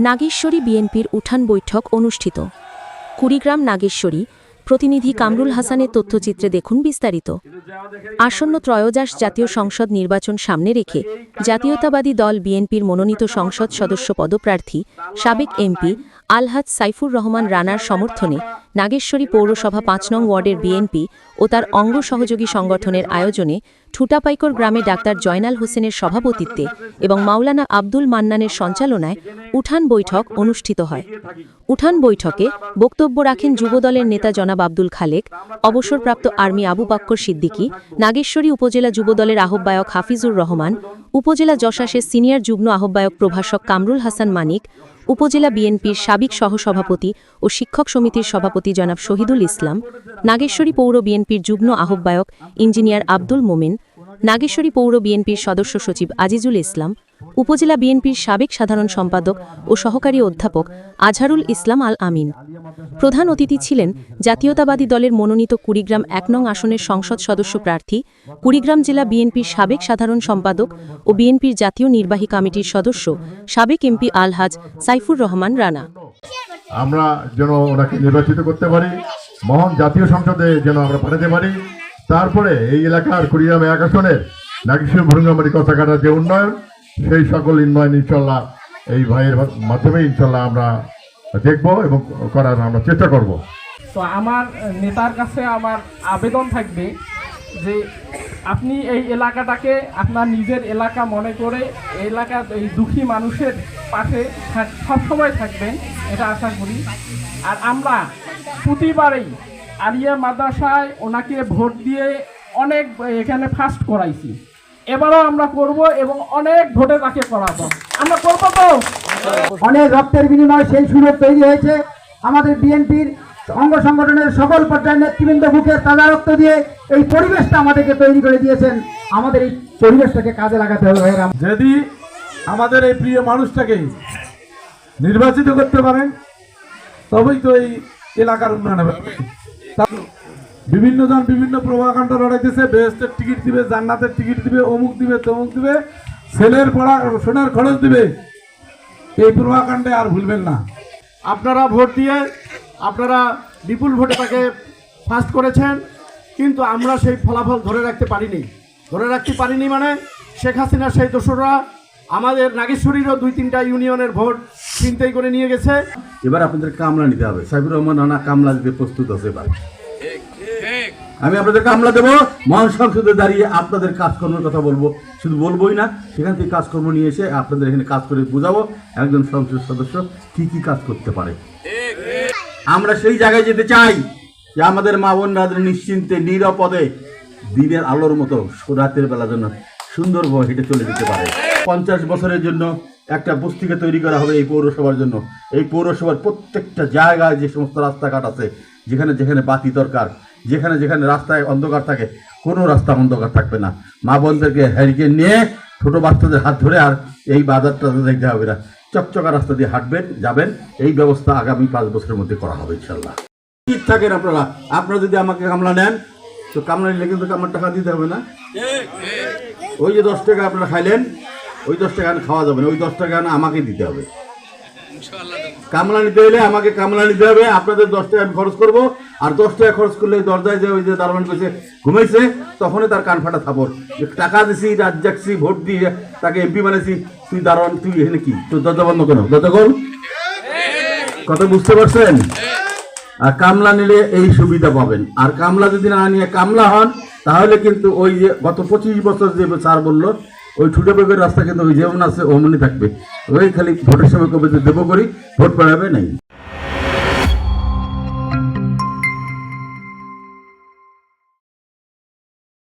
নাগেশ্বরী বিএনপির উঠান বৈঠক অনুষ্ঠিত। কুড়িগ্রাম নাগেশ্বরী, প্রতিনিধি কামরুল হাসানের তথ্যচিত্রে দেখুন বিস্তারিত। আসন্ন ত্রয়োদশ জাতীয় সংসদ নির্বাচন সামনে রেখে জাতীয়তাবাদী দল বিএনপির মনোনীত সংসদ সদস্য পদপ্রার্থী, সাবেক এমপি আলহাজ সাইফুর রহমান রানার সমর্থনে নাগেশ্বরী পৌরসভা পাঁচ নং ওয়ার্ডের বিএনপি ও তার অঙ্গ সহযোগী সংগঠনের আয়োজনে ঠুটাপাইকর গ্রামে ডাক্তার জয়নাল হোসেনের সভাপতিত্বে এবং মাওলানা আব্দুল মান্নানের সঞ্চালনায় উঠান বৈঠক অনুষ্ঠিত হয়। উঠান বৈঠকে বক্তব্য রাখেন যুবদলের নেতা জনাব আব্দুল খালেক, অবসরপ্রাপ্ত আর্মি আবু বাক্কর সিদ্দিকী, নাগেশ্বরী উপজেলা যুবদলের আহ্বায়ক হাফিজুর রহমান, উপজেলা যশাসের সিনিয়র যুগ্ম আহ্বায়ক প্রভাষক কামরুল হাসান মানিক উপজেলা বিএনপির সাবেক সহসভাপতি ও শিক্ষক সমিতির সভাপতি জনাব শহীদুল ইসলাম, নাগেশ্বরী পৌর বিএনপির যুগ্ম আহ্বায়ক ইঞ্জিনিয়ার আব্দুল মোমেন, নাগেশ্বরী পৌর বিএনপির সদস্য সচিব আজিজুল ইসলাম উপজেলা বিএনপির সাবেক সাধারণ সম্পাদক ও সহকারী অধ্যাপক আজহারুল ইসলাম আল আমিন। প্রধান অতিথি ছিলেন জাতীয়তাবাদী দলের মনোনীত কুড়িগ্রাম এক নং আসনের সংসদ সদস্য প্রার্থী, কুড়িগ্রাম জেলা বিএনপির সাবেক সাধারণ সম্পাদক ও বিএনপির জাতীয় নির্বাহী কমিটির সদস্য, সাবেক এমপি আলহাজ সাইফুর রহমান রানা। আমরা যেন ওনাকে নির্বাচিত করতে পারি, মহান জাতীয় সংসদে যেন আমরা পাঠাতে পারি। তারপরে এই এলাকার কুড়িগ্রাম এক আসনের নাগেশ্বর ভুরুঙ্গামারি কথাকাটার যে উন্নয়ন সেই সকল উন্নয়ন ইনশাল্লাহ এই ভাইয়ের মাধ্যমে ইনশাল্লাহ আমরা দেখব এবং করার আমরা চেষ্টা করব। তো আমার নেতার কাছে আমার আবেদন থাকবে যে আপনি এই এলাকাটাকে আপনার নিজের এলাকা মনে করে এই এলাকার এই দুঃখী মানুষের পাশে সবসময় থাকবেন, এটা আশা করি। আর আমরা প্রতিবারেই আলিয়া মাদ্রাসায় ওনাকে ভোট দিয়ে অনেক এখানে ফার্স্ট করাইছি। এবারও আমরা করব এবং অনেক ভোটে তাকে করাবো। আমরা করব তো? অনেক রক্তের বিনিময়ে সেই সুযোগ তৈরি হয়েছে। আমাদের বিএনপির অঙ্গ সংগঠনের সকল পর্যায়ের নেতৃবৃন্দ বুকের তাজা রক্ত দিয়ে এই পরিবেশটা আমাদেরকে তৈরি করে দিয়েছেন। আমাদের এই পরিবেশটাকে কাজে লাগাতে হবে ভাইয়েরা। যদি আমাদের এই প্রিয় মানুষটাকে নির্বাচিত করতে পারেন তবেই তো এই এলাকার উন্নয়ন হবে। বিভিন্ন জন বিভিন্ন প্রভাকাণ্ড লড়াইতেছে বেহেস্তের টিকিট দিবে জান্নাতের টিকিট দিবে অমুক দিবে তমুক দিবে ছেলের পড়া সোনার খরচ দিবে। এই প্রভাকাণ্ডে আর ভুলবেন না। আপনারা ভোট দিয়ে আপনারা বিপুল ভোটে তাকে ফার্স্ট করেছেন কিন্তু আমরা সেই ফলাফল ধরে রাখতে পারিনি। ধরে রাখতে পারিনি মানে শেখ হাসিনার সেই দোসররা আমাদের নাগেশ্বরীরও দুই তিনটা ইউনিয়নের ভোট চিন্তাই করে নিয়ে গেছে। এবার আপনাদের কামলা নিতে হবে। সাইবুর রহমান রানা কামলা দিতে প্রস্তুত আছে এবার। আমি আপনাদের কামলা দেবো। মহান সংসদে দাঁড়িয়ে আপনাদের কাজকর্মের কথা বলব। শুধু বলবোই না, সেখান থেকে কাজকর্ম নিয়ে এসে আপনাদের এখানে কাজ করে বোঝাবো একজন সংসদ সদস্য কি কি কাজ করতে পারে। আমরা সেই জায়গায় যেতে চাই যে আমাদের মা বোনরা নিশ্চিন্তে, নিরাপদে দিনের আলোর মতো রাতের বেলা যেন সুন্দরভাবে হেঁটে চলে যেতে পারে। পঞ্চাশ বছরের জন্য একটা বস্তিকে তৈরি করা হবে এই পৌরসভার জন্য। এই পৌরসভার প্রত্যেকটা জায়গায় যে সমস্ত রাস্তাঘাট আছে, যেখানে যেখানে বাতি দরকার যেখানে যেখানে রাস্তায় অন্ধকার থাকে, কোনো রাস্তা অন্ধকার থাকবে না। মা বোনদেরকে হ্যারিকেন নিয়ে ছোটো বাচ্চাদের হাত ধরে আর এই বাজারটা দেখতে হবে না। চকচকা রাস্তা দিয়ে হাঁটবেন, যাবেন, এই ব্যবস্থা আগামী পাঁচ বছরের মধ্যে করা হবে ইনশাল্লাহ ঠিক থাকেন আপনারা। আপনারা যদি আমাকে কামলা নেন, তো কামলা নিলে কিন্তু আমার টাকা দিতে হবে না। ওই যে দশ টাকা আপনারা খাইলেন, ওই দশ টাকা খাওয়া যাবে না, ওই দশ টাকা আমাকে দিতে হবে। কামলা নিতে হলে আমাকে কামলা নিতে হবে আপনাদের দশ টাকা আমি খরচ করব। আর দশ টাকা খরচ করলে দরজায় যে ওই যে দারোয়ান কইছে, ঘুমাইছে, তখনই তার কান ফাটা থাপড়। যে টাকা দিছি, রাত জাগছি, ভোট দিয়ে তাকে এমপি বানাইছি, তুই দারোয়ান, তুই এখানে কি? তোর দরজা বন্ধ কেন দরজা খোল। কথা বুঝতে পারছেন? আর কামলা নিলে এই সুবিধা পাবেন। আর কামলা যদি না নিয়ে কামলা হন, তাহলে কিন্তু ওই যে গত পঁচিশ বছর যে স্যার বলল ওই ছুটে বেগের রাস্তা কিন্তু যেমন আছে, অমনি থাকবে। ওই খালি ভোটের সময় কবে দেবো করি, ভোট পাড়াবে নাই।